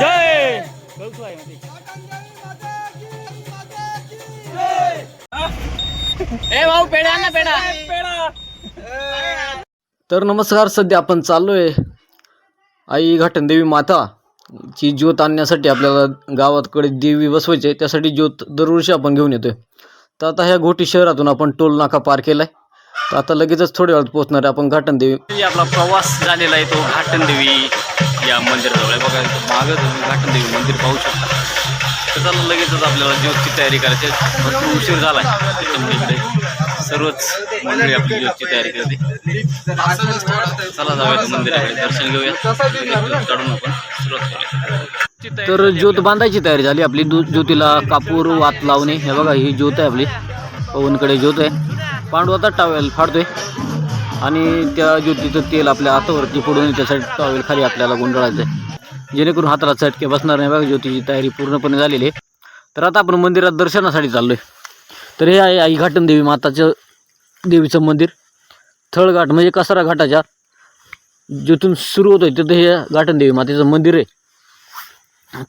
जय! ए भाऊ पेढा ना पेढा. तर नमस्कार सध्या आपण चाललोय आई घाटनदेवी माता ची ज्योत आणण्यासाठी आपल्याला गावाकडे देवी बसवायची आहे. त्यासाठी ज्योत दरवर्षी आपण घेऊन येतोय. तर आता ह्या घोटी शहरातून आपण टोल नाका पार केलाय. तर आता लगेचच थोड्या वेळात पोहोचणार आहे आपण घाटनदेवी. आपला प्रवास झालेला आहे तो घाटनदेवी या मंदिराजवळ. आहे बघा मागं तुम्ही घाटनदेवी मंदिर पाहू शकता. तर चला लगेचच आपल्याला ज्योतची तयारी करायची. भरपूर उशीर झाला आहे इकडे सर्वच मंडळी आपली ज्योतची तयारी करते. चला जाऊया मंदिराकडे. दर्शन घेऊया. काढून आपण सुरुवात करूया. तर ज्योत बांधायची तयारी झाली. आपली ज्योतीला कापूर वात लावणे. हे बघा ही ज्योत आहे आपली. पवनकडे ज्योत आहे पांडवाचा टावेल फाडतोय. आणि त्या ज्योतीचं तेल आपल्या हातावरती पडून त्यासाठी टावेल खाली आपल्याला गुंडाळायचं आहे जेणेकरून हाताला चटके बसणार नाही बघा ज्योतीची तयारी पूर्णपणे झालेली आहे. तर आता आपण मंदिरात दर्शनासाठी चाललो आहे तर हे आहे आई घाटन देवी माताचं देवीचं मंदिर. थळघाट म्हणजे कसारा घाटाच्या जिथून सुरू होतं तिथं हे घाटन देवी मातेचं मंदिर आहे.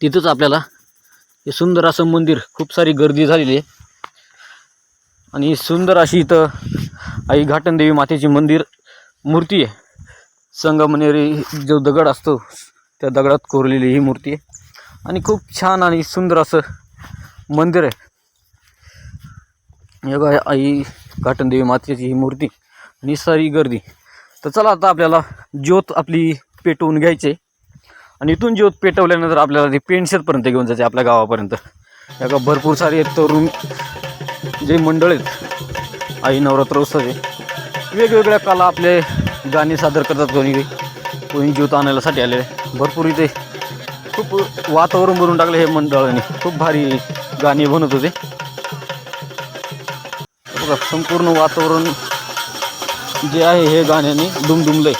तिथंच आपल्याला हे सुंदर असं मंदिर खूप सारी गर्दी झालेली आहे. आणि सुंदर अशी इथं आई घाटनदेवी मातेची मंदिर मूर्ती आहे. संगमनेरी जो दगड असतो त्या दगडात कोरलेली ही मूर्ती आहे. आणि खूप छान आणि सुंदर असं मंदिर आहे. हे बघा आई घाटनदेवी मातेची ही मूर्ती आणि सारी गर्दी. तर चला आता आपल्याला ज्योत आपली पेटवून घ्यायची आहे. आणि इथून ज्योत पेटवल्यानंतर आपल्याला ते पेंटशेतपर्यंत घेऊन जायचे आपल्या गावापर्यंत. या भरपूर सारे तरुण जे मंडळ आहेत आई नवरात्र उत्सव आहे वेगवेगळ्या कला आपले गाणे सादर करतात कोणी कोणी ज्योत आणायलासाठी आलेले भरपूर इथे खूप वातावरण बनवून टाकलं हे मंडळाने. खूप भारी गाणी बनत होते. बघा संपूर्ण वातावरण जे आहे हे गाण्याने दुमदुमलंय.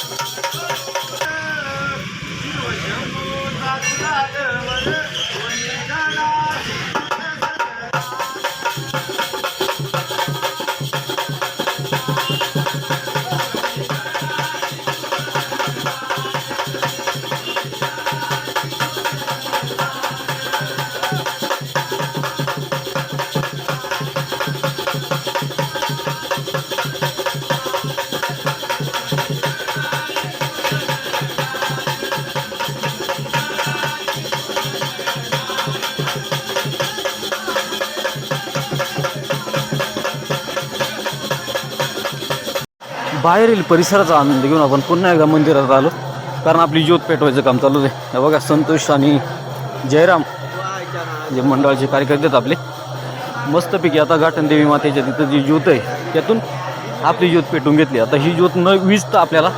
बाहेरील परिसराचा आनंद घेऊन आपण पुन्हा एकदा मंदिरात आलो. कारण आपली ज्योत पेटवायचं काम चालू आहे. बघा संतोष आणि जयराम जे मंडळाचे कार्यकर्ते आहेत आपले. मस्तपैकी आता घाटन देवी मातेच्या तिथं जी ज्योत आहे त्यातून आपली ज्योत पेटून घेतली. आता ही ज्योत न विजतं आपल्याला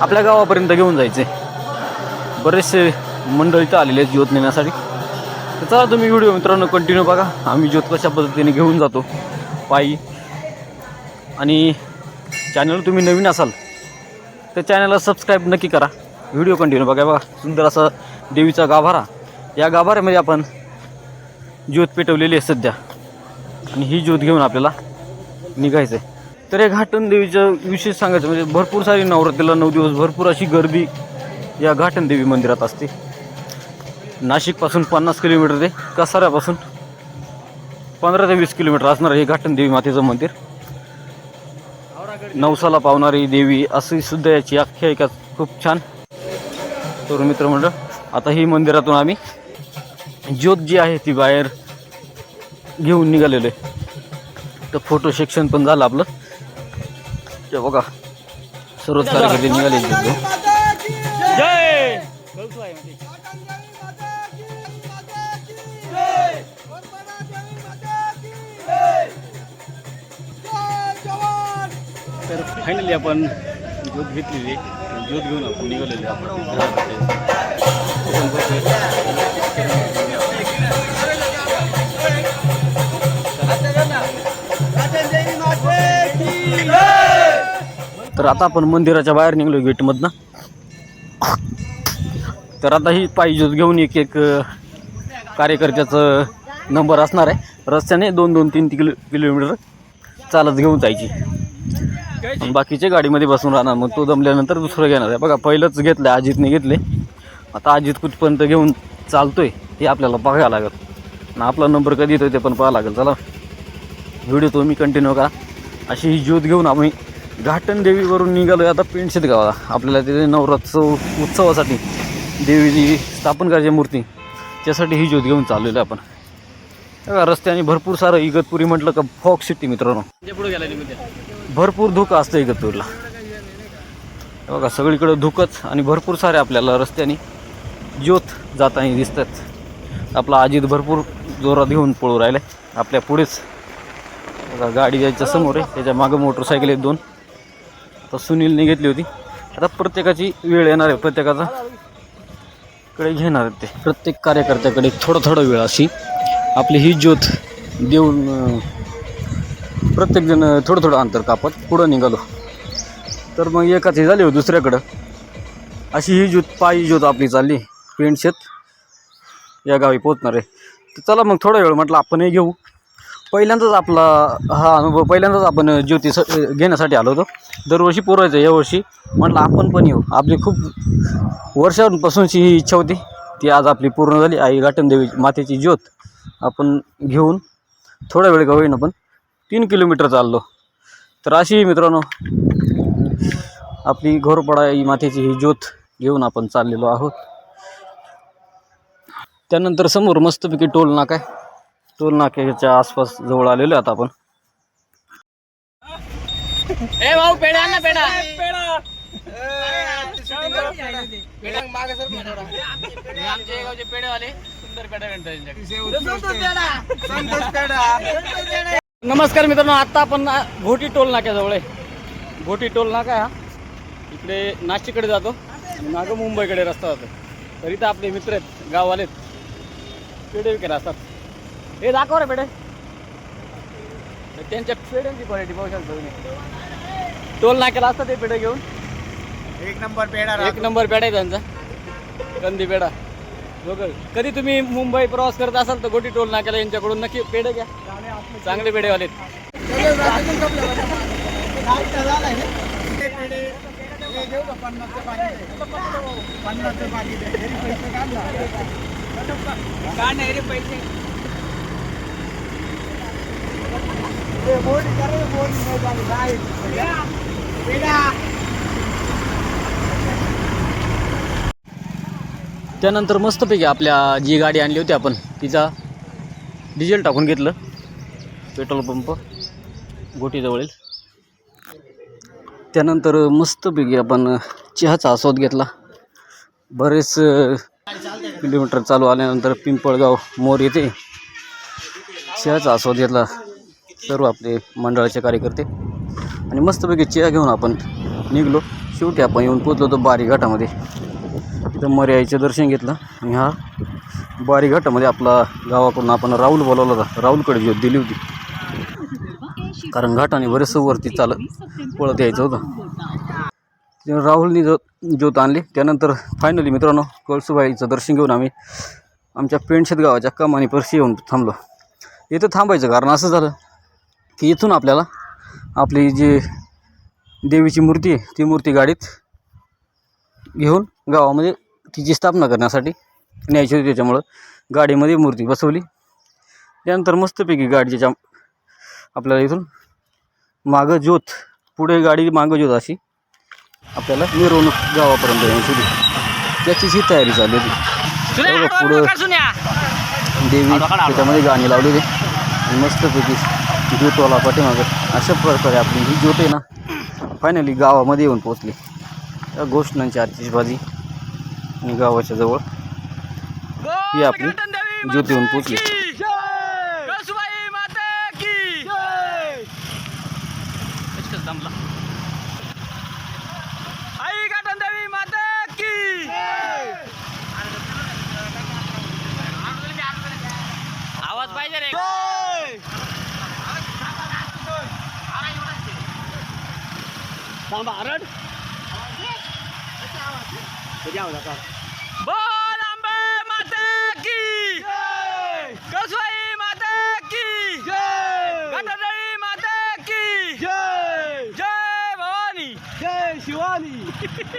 आपल्या गावापर्यंत घेऊन जायचं आहे बरेचसे मंडळ इथं आलेले आहेत ज्योत नेण्यासाठी. तर चला तुम्ही व्हिडिओ मित्रांनो कंटिन्यू बघा. आम्ही ज्योत कशा पद्धतीने घेऊन जातो पायी. आणि चॅनल तुम्ही नवीन असाल तर चॅनलला सबस्क्राईब नक्की करा. व्हिडिओ कंटिन्यू बघा बघा सुंदर असा देवीचा गाभारा. या गाभाऱ्यामध्ये आपण ज्योत पेटवलेली आहे सध्या. आणि ही ज्योत घेऊन आपल्याला निघायचं आहे तर या घाटन देवीचं विशेष सांगायचं म्हणजे भरपूर सारी नवरात्रीला नऊ दिवस भरपूर अशी गर्दी या घाटन देवी मंदिरात असते. नाशिकपासून पन्नास किलोमीटर ते कसाऱ्यापासून पंधरा ते वीस किलोमीटर असणार हे घाटन देवी मातेचं मंदिर. नवसाला पावणारी देवी अशी सुद्धा याची आख्यायिका खूप छान. तरुण मित्र मंडळ आता ही मंदिरातून आम्ही ज्योत जी आहे ती बाहेर घेऊन निघालेलो आहे. तर फोटो सेक्शन पण झालं आपलं. ते बघा सर्वच कार्यकर्ते निघाले तर फायनली आपण ज्योत घेतलेली ज्योत घेऊन आपण निघालेले आपण तर आता आपण मंदिराच्या बाहेर निघलो गेटमधनं. तर आता ही पायी ज्योत घेऊन एक एक कार्यकर्त्याचं नंबर असणार आहे. रस्त्याने दोन दोन तीन किलो किलोमीटर चालत घेऊन जायची. आणि बाकीचे गाडीमध्ये बसून राहणार. मग तो दमल्यानंतर दुसरं घेणार आहे. बघा पहिलंच घेतलं अजितने घेतले आता अजित कुठपर्यंत घेऊन चालतोय ते आपल्याला बघायला लागेल. आणि आपला नंबर कधी येतोय ते पण पाहावं लागेल. चला व्हिडिओ तुम्ही कंटिन्यू करा. अशी ही ज्योत घेऊन आम्ही घाटन देवीवरून निघालो आता पेंडशेत गावाला. आपल्याला तिथे नवरात्र उत्सवासाठी देवीची स्थापन करायची मूर्ती. त्यासाठी ही ज्योत घेऊन चाललेलो आहे आपण. बघा, रस्त्याने भरपूर सारं इगतपुरी म्हटलं का फॉक सिटी मित्रांनो. पुढे गेला भरपूर धुकं असतं इगतपूरला. बघा सगळीकडं धुकंच आणि भरपूर सारे आपल्याला रस्त्याने ज्योत जाताना दिसतात. आपला अजित भरपूर जोरात घेऊन पळू राहिलाय आपल्या पुढेच बघा गाडी जायच्या समोर आहे. त्याच्या मागं मोटरसायकल आहेत दोन. आता सुनीलने घेतली होती. आता प्रत्येकाची वेळ येणार आहे. प्रत्येकाचा कडे घेणार आहेत ते. प्रत्येक कार्यकर्त्याकडे थोडं थोडं वेळ अशी आपली ही ज्योत देऊन प्रत्येकजण थोडं थोडं अंतर कापत पुढं निघालो. तर मग एकाच हे झाली हो दुसऱ्याकडं. अशी ही ज्योत पायी ज्योत आपली चालली. पेंडशेत या गावी पोचणार आहे. तर चला मग थोडा वेळ म्हटलं आपणही घेऊ. पहिल्यांदाच आपला हा अनुभव पहिल्यांदाच आपण ज्योती स घेण्यासाठी आलो होतो. दरवर्षी पुरवायचं यावर्षी. म्हटलं आपण पण येऊ. आपली खूप वर्षांपासूनची ही इच्छा होती. ती आज आपली पूर्ण झाली. आई घाटन देवी मातेची ज्योत आपण घेऊन थोडा वेळ का होईना पण तीन किलोमीटर चाललो. तर अशी मित्रांनो आपली घोरपडा ही मातेची ही ज्योत घेऊन आपण चाललेलो आहोत. त्यानंतर समोर मस्तपैकी टोल नाका आहे. टोल नाक्याच्या आसपास जवळ आलेलो आता आपण. ए भाऊ पेढा ना गावचे पेढेवाले सुंदर भेटतात नमस्कार मित्रांनो आता आपण घोटी टोल नाक्याजवळ आहे. घोटी टोल नाका हा. इकडे नाशिककडे जातो. मागं मुंबईकडे रस्ता जातो. तर इथं आपले मित्र आहेत गाववाले. पेढे विकायला असतात. हे दाखव रे पेढे. तर त्यांच्या पेढ्यांची क्वालिटी पाहू शकता तुम्ही. टोल नाक्याला असतात ते पेढे घेऊन. एक नंबर पेढा एक नंबर पेढा आहे त्यांचा. कंदी पेढा. बघ कधी तुम्ही मुंबई प्रवास करत असाल तर गोटी टोल नाक्याला यांच्याकडून नक्की पेढे घ्या. चांगले पेढेवाले आहेत. त्यानंतर मस्तपैकी आपल्या जी गाडी आणली होती आपण तिचा डिझेल टाकून घेतलं पेट्रोल पंप गोटीजवळील. त्यानंतर मस्तपैकी आपण चहाचा आस्वाद घेतला. बरेच किलोमीटर चालू आल्यानंतर पिंपळगाव मोर येथे चहाचा आस्वाद घेतला सर्व आपले मंडळाचे कार्यकर्ते. आणि मस्तपैकी चहा घेऊन आपण निघलो. शेवटी आपण येऊन पोचलो तो बारी घाटामध्ये. तिथं मर्याईचं दर्शन घेतलं. आणि हा बारी घाटामध्ये आपला गावाकडून आपण राहुल बोलावला होता. राहुलकडे ज्योत दिली होती. कारण घाटाने बरेचसं वरती चालत पळत यायचं होतं. राहुलनी जो ज्योत आणली. त्यानंतर फायनली मित्रांनो कळसुबाईचं दर्शन घेऊन आम्ही आमच्या पेंडशेत गावाच्या कमानी परशी येऊन थांबलो. इथं थांबायचं कारण असं झालं की इथून आपल्याला आपली जी देवीची मूर्ती आहे ती मूर्ती गाडीत घेऊन गावामध्ये तिची स्थापना करण्यासाठी न्यायची होती. त्याच्यामुळं गाडीमध्ये मूर्ती बसवली. त्यानंतर मस्तपैकी गाडीच्या आपल्याला इथून मागं ज्योत पुढे गाडी मागं ज्योत अशी. आपल्याला मिरवणूक गावापर्यंत यायची त्याचीच ही तयारी चालली होती. पुढं देवी त्याच्यामध्ये गाणी लावली होती आणि मस्तपैकी ज्योतवाला पाठीमागं. अशा प्रकारे आपली ही ज्योत आहे ना फायनली गावामध्ये येऊन पोचली या घोषणांची आतिषबाजी आणि गावाच्या जवळ ही आपली ज्योत येऊन पोचली आई घाटन देवी माता की! आवाज पाहिजे रे. थांबा आरड बोल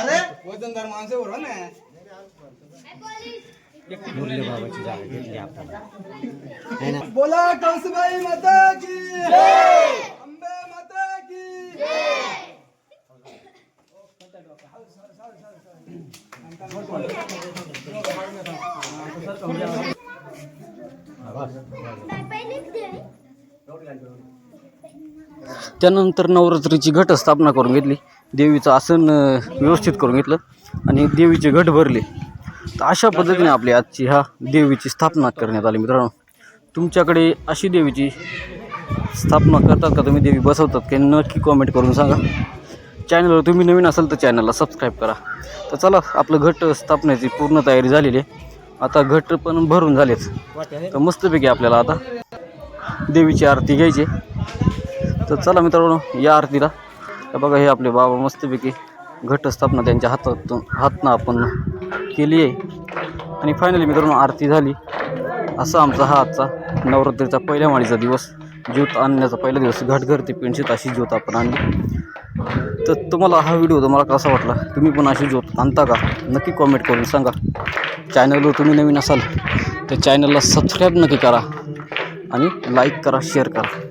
अरे वजनदार माणसं बरोबर ना बोला कंसबाई माता की। अंबे माता की। त्यानंतर नवरात्रीची घट स्थापना करून घेतली. देवीचं आसन व्यवस्थित करून घेतलं आणि देवीचे घट भरले. तर अशा पद्धतीने आपली आजची ह्या देवीची स्थापना करण्यात आली मित्रांनो. तुमच्याकडे अशी देवीची स्थापना करतात का? तुम्ही देवी बसवतात की नक्की कॉमेंट करून सांगा. चॅनलवर तुम्ही नवीन असाल तर चॅनलला सबस्क्राईब करा. तर चला आपलं घट स्थापनेची पूर्ण तयारी झालेली आहे. आता घट पण भरून झालेच तर मस्तपैकी आपल्याला आता देवीची आरती घ्यायची आहे. तर चला मित्रांनो या आरतीला. तर बघा हे आपले बाबा मस्तपैकी घटस्थापना त्यांच्या हातातून हातनं आपण केली आहे. आणि फायनली मित्रांनो आरती झाली. असा आमचा हा आजचा नवरात्रीचा पहिल्या माळीचा दिवस ज्योत आणण्याचा पहिला दिवस घाटघरती पेंशीत अशी ज्योत आपण आणली. तर तुम्हाला हा व्हिडिओ तुम्हाला कसा वाटला? तुम्ही पण अशी ज्योत आणता का? नक्की कॉमेंट करून सांगा. चॅनलवर तुम्ही नवीन असाल तर चॅनलला सबस्क्राईब नक्की करा आणि लाईक करा शेअर करा.